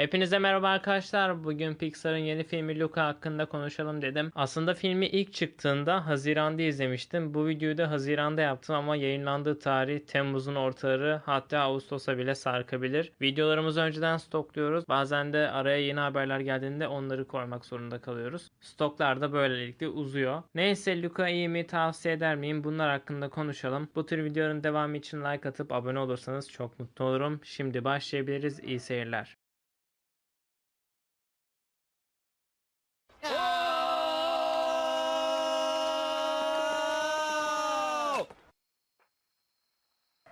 Hepinize merhaba arkadaşlar. Bugün Pixar'ın yeni filmi Luca hakkında konuşalım dedim. Aslında filmi ilk çıktığında Haziran'da izlemiştim. Bu videoyu da Haziran'da yaptım ama yayınlandığı tarih Temmuz'un ortaları hatta Ağustos'a bile sarkabilir. Videolarımızı önceden stokluyoruz. Bazen de araya yeni haberler geldiğinde onları koymak zorunda kalıyoruz. Stoklar da böylelikle uzuyor. Neyse Luca iyi mi tavsiye eder miyim? Bunlar hakkında konuşalım. Bu tür videoların devamı için like atıp abone olursanız çok mutlu olurum. Şimdi başlayabiliriz. İyi seyirler.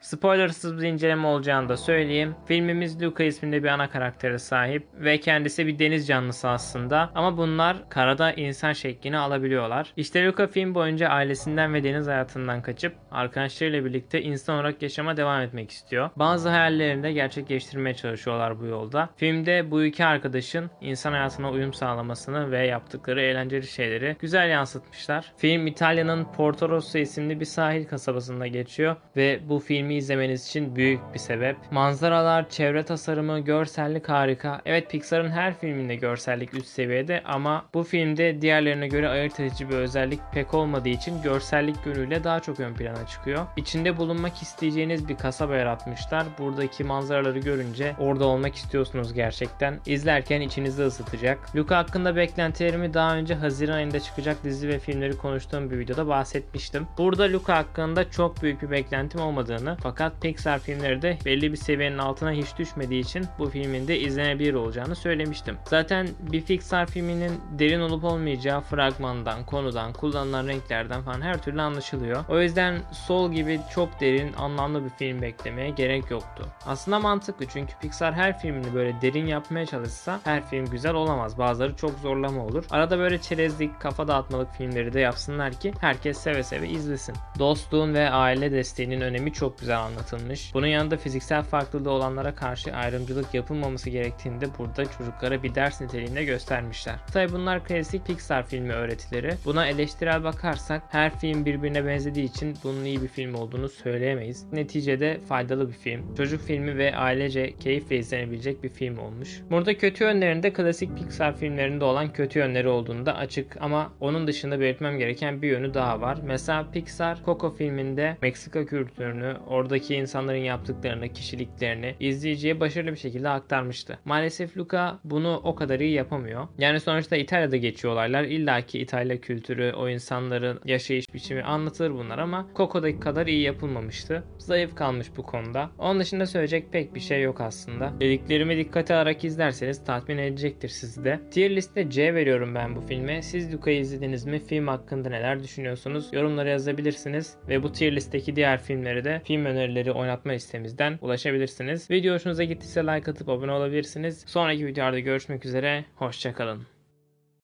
Spoilersız bir inceleme olacağını da söyleyeyim. Filmimiz Luca isminde bir ana karaktere sahip ve kendisi bir deniz canlısı aslında ama bunlar karada insan şeklini alabiliyorlar. İşte Luca film boyunca ailesinden ve deniz hayatından kaçıp arkadaşlarıyla birlikte insan olarak yaşama devam etmek istiyor. Bazı hayallerini de gerçekleştirmeye çalışıyorlar bu yolda. Filmde bu iki arkadaşın insan hayatına uyum sağlamasını ve yaptıkları eğlenceli şeyleri güzel yansıtmışlar. Film İtalya'nın Porto Rosso isimli bir sahil kasabasında geçiyor ve bu filmi izlemeniz için büyük bir sebep. Manzaralar, çevre tasarımı, görsellik harika. Evet Pixar'ın her filminde görsellik üst seviyede ama bu filmde diğerlerine göre ayırt edici bir özellik pek olmadığı için görsellik yönüyle daha çok ön plana çıkıyor. İçinde bulunmak isteyeceğiniz bir kasaba yaratmışlar. Buradaki manzaraları görünce orada olmak istiyorsunuz gerçekten. İzlerken içinizi ısıtacak. Luca hakkında beklentilerimi daha önce Haziran ayında çıkacak dizi ve filmleri konuştuğum bir videoda bahsetmiştim. Burada Luca hakkında çok büyük bir beklentim olmadığını fakat Pixar filmleri de belli bir seviyenin altına hiç düşmediği için bu filmin de izlenebilir olacağını söylemiştim. Zaten bir Pixar filminin derin olup olmayacağı fragmandan, konudan, kullanılan renklerden falan her türlü anlaşılıyor. O yüzden Soul gibi çok derin, anlamlı bir film beklemeye gerek yoktu. Aslında mantıklı çünkü Pixar her filmini böyle derin yapmaya çalışsa her film güzel olamaz. Bazıları çok zorlama olur. Arada böyle çerezlik, kafa dağıtmalık filmleri de yapsınlar ki herkes seve seve izlesin. Dostluğun ve aile desteğinin önemi çok güzel anlatılmış. Bunun yanında fiziksel farklılığı olanlara karşı ayrımcılık yapılmaması gerektiğini de burada çocuklara bir ders niteliğinde göstermişler. Tabi bunlar klasik Pixar filmi öğretileri. Buna eleştirel bakarsak her film birbirine benzediği için bunun iyi bir film olduğunu söyleyemeyiz. Neticede faydalı bir film. Çocuk filmi ve ailece keyifle izlenebilecek bir film olmuş. Burada kötü yönlerinde klasik Pixar filmlerinde olan kötü yönleri olduğunu da açık ama onun dışında belirtmem gereken bir yönü daha var. Mesela Pixar Coco filminde Meksika kültürünü, oradaki insanların yaptıklarını, kişiliklerini izleyiciye başarılı bir şekilde aktarmıştı. Maalesef Luca bunu o kadar iyi yapamıyor. Yani sonuçta İtalya'da geçiyor olaylar. İlla ki İtalya kültürü, o insanların yaşayış biçimi anlatılır bunlar ama Coco'daki kadar iyi yapılmamıştı. Zayıf kalmış bu konuda. Onun dışında söyleyecek pek bir şey yok aslında. Dediklerimi dikkate alarak izlerseniz tatmin edecektir sizi de. Tier liste C veriyorum ben bu filme. Siz Luca'yı izlediniz mi? Film hakkında neler düşünüyorsunuz? Yorumlara yazabilirsiniz. Ve bu tier listeki diğer filmleri de film önerileri oynatma listemizden ulaşabilirsiniz. Video hoşunuza gittiyse like atıp abone olabilirsiniz. Sonraki videolarda görüşmek üzere. Hoşçakalın.